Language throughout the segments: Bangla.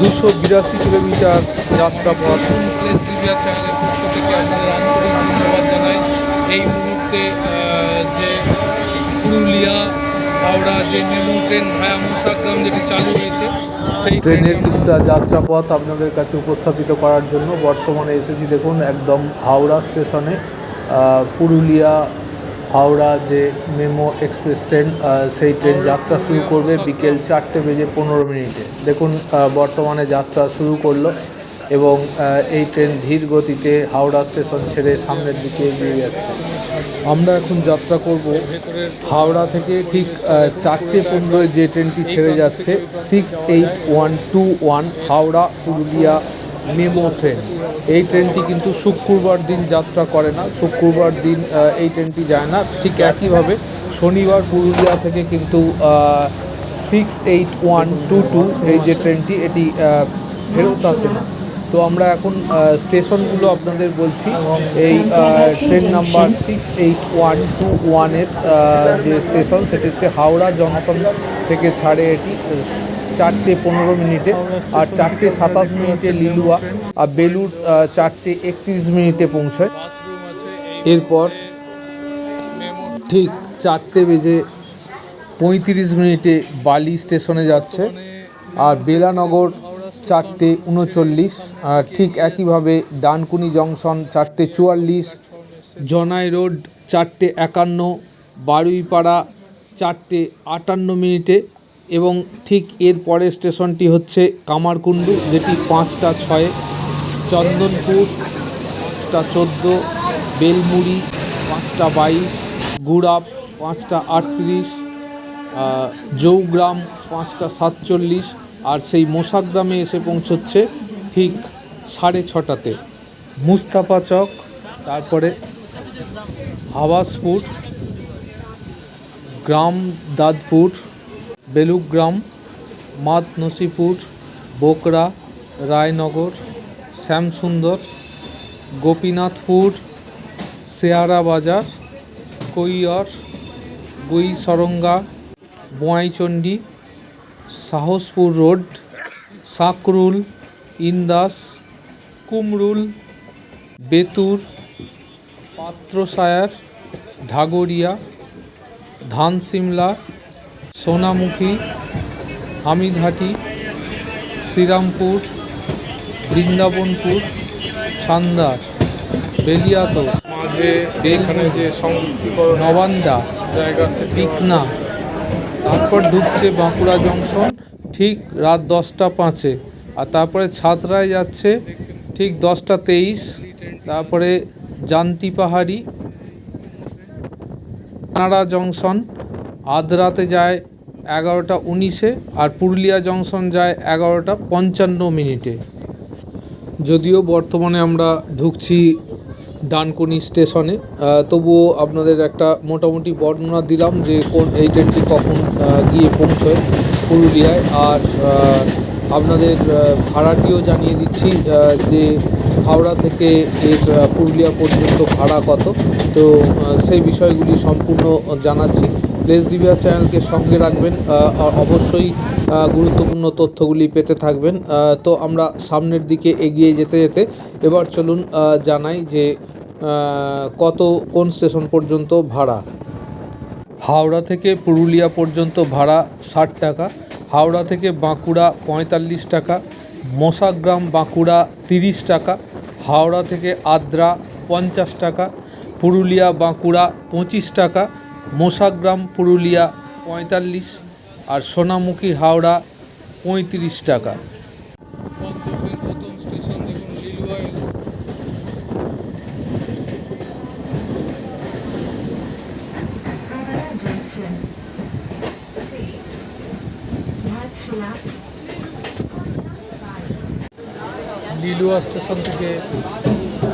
দুশো বিরাশি কিলোমিটার যাত্রা পথ। প্লেস রিভিয়া চ্যানেলের পক্ষ থেকে আপনাদের আন্তরিক ধন্যবাদ জানাই। এই মুহূর্তে যে পুরুলিয়া হাওড়া যে মেমু ট্রেন ভায়া মোসাগ্রাম যেটি চালু হয়েছে সেই ট্রেনের কিছুটা যাত্রাপথ আপনাদের কাছে উপস্থাপিত করার জন্য বর্তমানে এসেছি। দেখুন একদম হাওড়া স্টেশনে পুরুলিয়া হাওড়া যে মেমো এক্সপ্রেস ট্রেন সেই ট্রেন যাত্রা শুরু করবে বিকেল চারটে বেজে পনেরো মিনিটে। দেখুন বর্তমানে যাত্রা শুরু করল এবং এই ট্রেন ধীর গতিতে হাওড়া স্টেশন ছেড়ে সামনের দিকে এগিয়ে যাচ্ছে। আমরা এখন যাত্রা করব হাওড়া থেকে ঠিক চারটে পনেরোয় যে ট্রেনটি ছেড়ে যাচ্ছে six eight one two one Howrah Purulia memo train. এই ট্রেনটি কিন্তু শুক্রবার দিন যাত্রা করে না। শুক্রবার দিন এই ট্রেনটি যায় না। ঠিক একইভাবে শনিবার পুরুলিয়া থেকে কিন্তু six eight one two two এই যে ট্রেনটি, এটি ফেরত আসে না। তো আমরা এখন স্টেশনগুলো আপনাদের বলছি। এই train number six eight one two ওয়ানের যে স্টেশন, সেটি হচ্ছে হাওড়া জংশন থেকে ছাড়ে এটি। চারটে পনেরো মিনিটে আর চারটে সাতাশ মিনিটে লিলুয়া আর বেলুর চারটে একত্রিশ মিনিটে পৌঁছয়। এরপর ঠিক চারটে বেজে পঁয়ত্রিশ মিনিটে বালি স্টেশনে যাচ্ছে আর বেলানগর চারটে উনচল্লিশ ঠিক একইভাবে ডানকুনি জংশন চারটে চুয়াল্লিশ, জনাই রোড চারটে একান্ন, বারুইপাড়া চারটে আটান্ন মিনিটে এবং ঠিক এর পরের স্টেশনটি হচ্ছে কামারকুণ্ডু, যেটি পাঁচটা ছয়ে, চন্দনপুর, পাঁচটা চোদ্দ, বেলমুড়ি, পাঁচটা বাইশ গুড়াপ পাঁচটা আটত্রিশ জৌগ্রাম, পাঁচটা সাতচল্লিশ, আর সেই মোসাগ্রামে এসে পৌঁছচ্ছে ঠিক সাড়ে ছটাতে। মুস্তাফা চক, তারপরে হাওয়াসপুর গ্রাম দাদপুর বেলুগ্রাম মাদ নসিপুর বোকরা, রায়নগর, শ্যামসুন্দর, গোপীনাথপুর শেয়ারা বাজার কৈয়র গুই সরঙ্গা বোয়াইচণ্ডী, সাহসপুর রোড, সাকরুল, ইন্দাস, কুমরুল, বেতুর, পাত্রসায়ার, ঢাগরিয়া ধানসিমলা সোনামুখী হামিদহাটি শ্রীরামপুর বৃন্দাবনপুর সান্দার বেলিয়াতো মাঝে এখানে যে নবান্দা জায়গা পিকনা তারপর ঢুকছে বাঁকুড়া জংশন ঠিক রাত দশটা পাঁচে। আর তারপরে ছাত্রায় যাচ্ছে ঠিক দশটা তেইশ। তারপরে জান্তি পাহাড়ি কানাড়া জংশন আদ্রাতে যায় এগারোটা উনিশে আর পুরুলিয়া জংশন যায় এগারোটা পঞ্চান্ন মিনিটে। যদিও বর্তমানে আমরা ঢুকছি ডানকুনি স্টেশনে তবুও আপনাদের একটা মোটামুটি বর্ণনা দিলাম যে কোন এই ট্রেনটি কখন গিয়ে পৌঁছয় পুরুলিয়ায়। আর আপনাদের ভাড়াটিও জানিয়ে দিচ্ছি যে হাওড়া থেকে এর পুরুলিয়া পর্যন্ত ভাড়া কত। তো সেই বিষয়গুলি সম্পূর্ণ জানাচ্ছি। প্লেস ডিভিয়ার চ্যানেলকে সঙ্গে রাখবেন অবশ্যই গুরুত্বপূর্ণ তথ্যগুলি পেতে থাকবেন। তো আমরা সামনের দিকে এগিয়ে যেতে যেতে এবার চলুন জানাই যে কত, কোন স্টেশন পর্যন্ত ভাড়া? হাওড়া থেকে পুরুলিয়া পর্যন্ত ভাড়া ষাট টাকা, হাওড়া থেকে বাঁকুড়া পঁয়তাল্লিশ টাকা, মশাগ্রাম বাঁকুড়া তিরিশ টাকা, হাওড়া থেকে আদ্রা পঞ্চাশ টাকা, পুরুলিয়া বাঁকুড়া পঁচিশ টাকা মশাগ্রাম পুরুলিয়া পঁয়তাল্লিশ আর সোনামুখী হাওড়া পঁয়ত্রিশ টাকা। প্রথম স্টেশন দেখুন লিলুয়া স্টেশন থেকে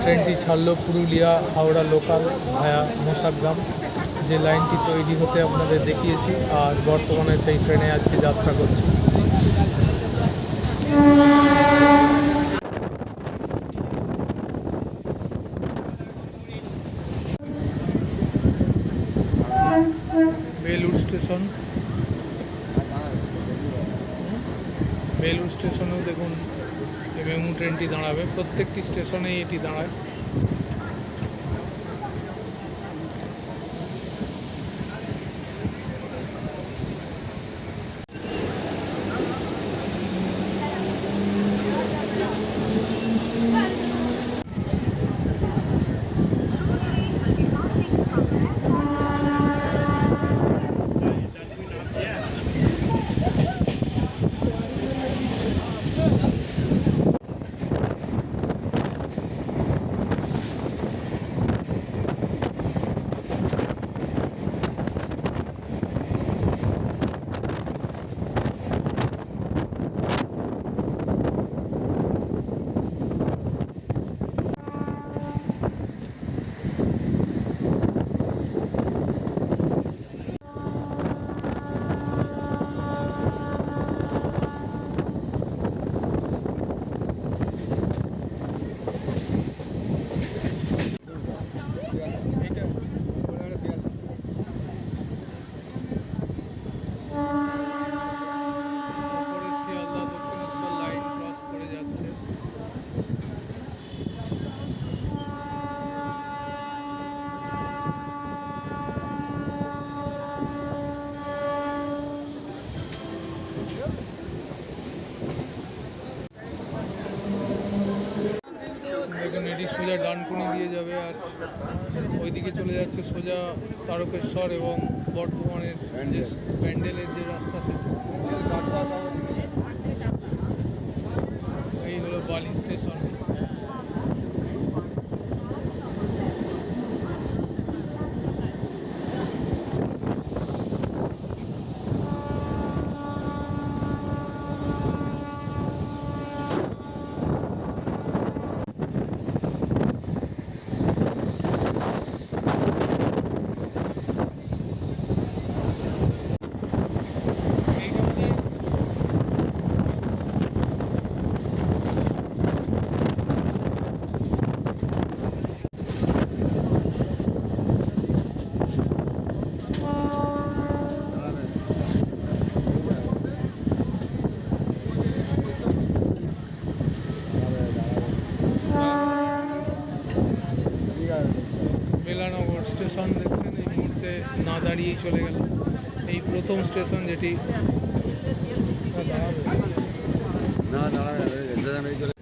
ট্রেনটি ছাড়লো পুরুলিয়া হাওড়া লোকাল ভায়া মোসাগ্রাম। যে লাইনটি তৈরি হতে আপনাদের দেখিয়েছি, আর বর্তমানে সেই ট্রেনে আজকে যাত্রা করছি। বেলুর স্টেশন। বেলুর স্টেশনেও দেখুন মেমু ট্রেনটি দাঁড়াবে। প্রত্যেকটি স্টেশনেই এটি দাঁড়ায়। দিয়ে যাবে আর ওইদিকে চলে যাচ্ছে সোজা তারকেশ্বর এবং বর্ধমানের যে প্যান্ডেলের যে প্রথম স্টেশন যেটি না দাঁড়াবে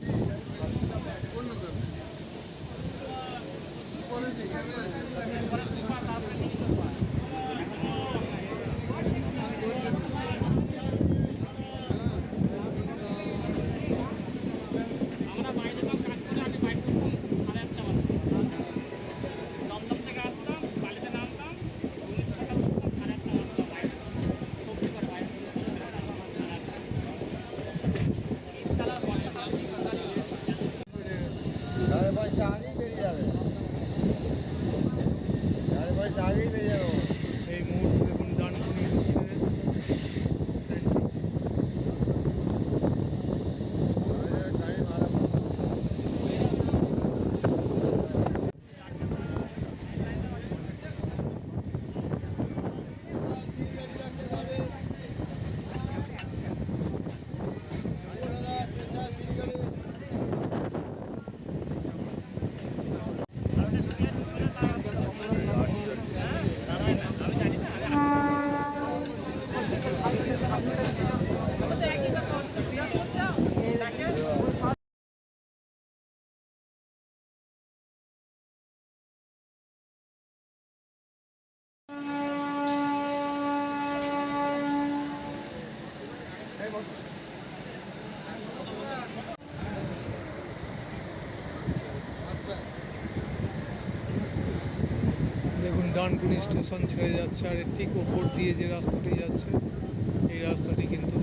ডানকুনি স্টেশন ছেড়ে যাচ্ছে, আর এর ঠিক ওপর দিয়ে যে রাস্তাটি যাচ্ছে, এই রাস্তাটি কিন্তু